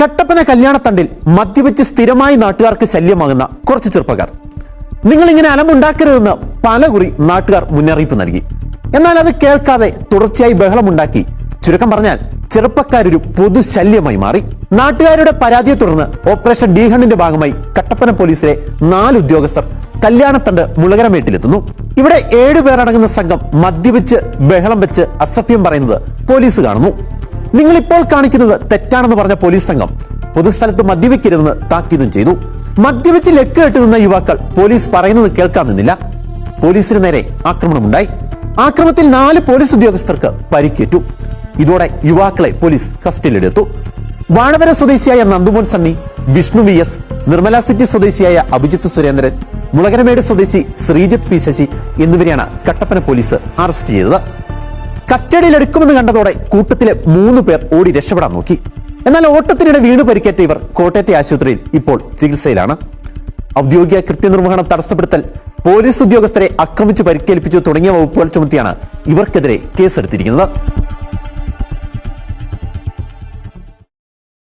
കട്ടപ്പന കല്യാണത്തണ്ടിൽ മദ്യപിച്ച് സ്ഥിരമായി നാട്ടുകാർക്ക് ശല്യമാകുന്ന കുറച്ച് ചെറുപ്പക്കാർ. നിങ്ങൾ ഇങ്ങനെ അലമുണ്ടാക്കരുതെന്ന് പലകുറി നാട്ടുകാർ മുന്നറിയിപ്പ് നൽകി. എന്നാൽ അത് കേൾക്കാതെ തുടർച്ചയായി ബഹളമുണ്ടാക്കി. ചുരുക്കം പറഞ്ഞാൽ ചെറുപ്പക്കാരൊരു പൊതുശല്യമായി മാറി. നാട്ടുകാരുടെ പരാതിയെ തുടർന്ന് ഓപ്പറേഷൻ ഡീഹണ്ടിന്റെ ഭാഗമായി കട്ടപ്പന പോലീസിലെ നാല് ഉദ്യോഗസ്ഥർ കല്യാണത്തണ്ട് മുളകരമേട്ടിലെത്തുന്നു. ഇവിടെ ഏഴുപേരടങ്ങുന്ന സംഘം മദ്യപിച്ച് ബഹളം വെച്ച് അസഭ്യം പറയുന്നത് പോലീസ് കാണുന്നു. നിങ്ങൾ ഇപ്പോൾ കാണിക്കുന്നത് തെറ്റാണെന്ന് പറഞ്ഞ പോലീസ് സംഘം. പൊതുസ്ഥലത്ത് മദ്യപിക്കരുതെന്ന് താക്കീതും ചെയ്തു. മദ്യപിച്ച് ലക്ക് കെട്ടി നിന്ന യുവാക്കൾ പോലീസ് പറയുന്നത് കേൾക്കാൻ നിന്നില്ല. പോലീസിന് നേരെ ആക്രമണമുണ്ടായി. ആക്രമത്തിൽ നാല് പോലീസ് ഉദ്യോഗസ്ഥർക്ക് പരിക്കേറ്റു. ഇതോടെ യുവാക്കളെ പോലീസ് കസ്റ്റഡിയിലെടുത്തു. വാഴവര സ്വദേശിയായ Nandumon Sunny Vishnu V S Nirmala city സ്വദേശിയായ അഭിജിത്ത് സുരേന്ദ്രൻ മുളകരമേട് സ്വദേശി ശ്രീജിത്ത് പി ശശി എന്നിവരെയാണ് കട്ടപ്പന പോലീസ് അറസ്റ്റ് ചെയ്തത്. കസ്റ്റഡിയിൽ എടുക്കുമെന്ന് കണ്ടതോടെ കൂട്ടത്തിലെ മൂന്ന് പേർ ഓടി രക്ഷപ്പെടാൻ നോക്കി. എന്നാൽ ഓട്ടത്തിനിടെ വീണ് പരിക്കേറ്റ ഇവർ കോട്ടയത്തെ ആശുപത്രിയിൽ ഇപ്പോൾ ചികിത്സയിലാണ്. ഔദ്യോഗിക കൃത്യനിർവഹണം തടസ്സപ്പെടുത്തൽ പോലീസ് ഉദ്യോഗസ്ഥരെ ആക്രമിച്ചു പരിക്കേൽപ്പിച്ചു തുടങ്ങിയ വകുപ്പുകൾ ചുമത്തിയാണ് ഇവർക്കെതിരെ കേസെടുത്തിരിക്കുന്നത്.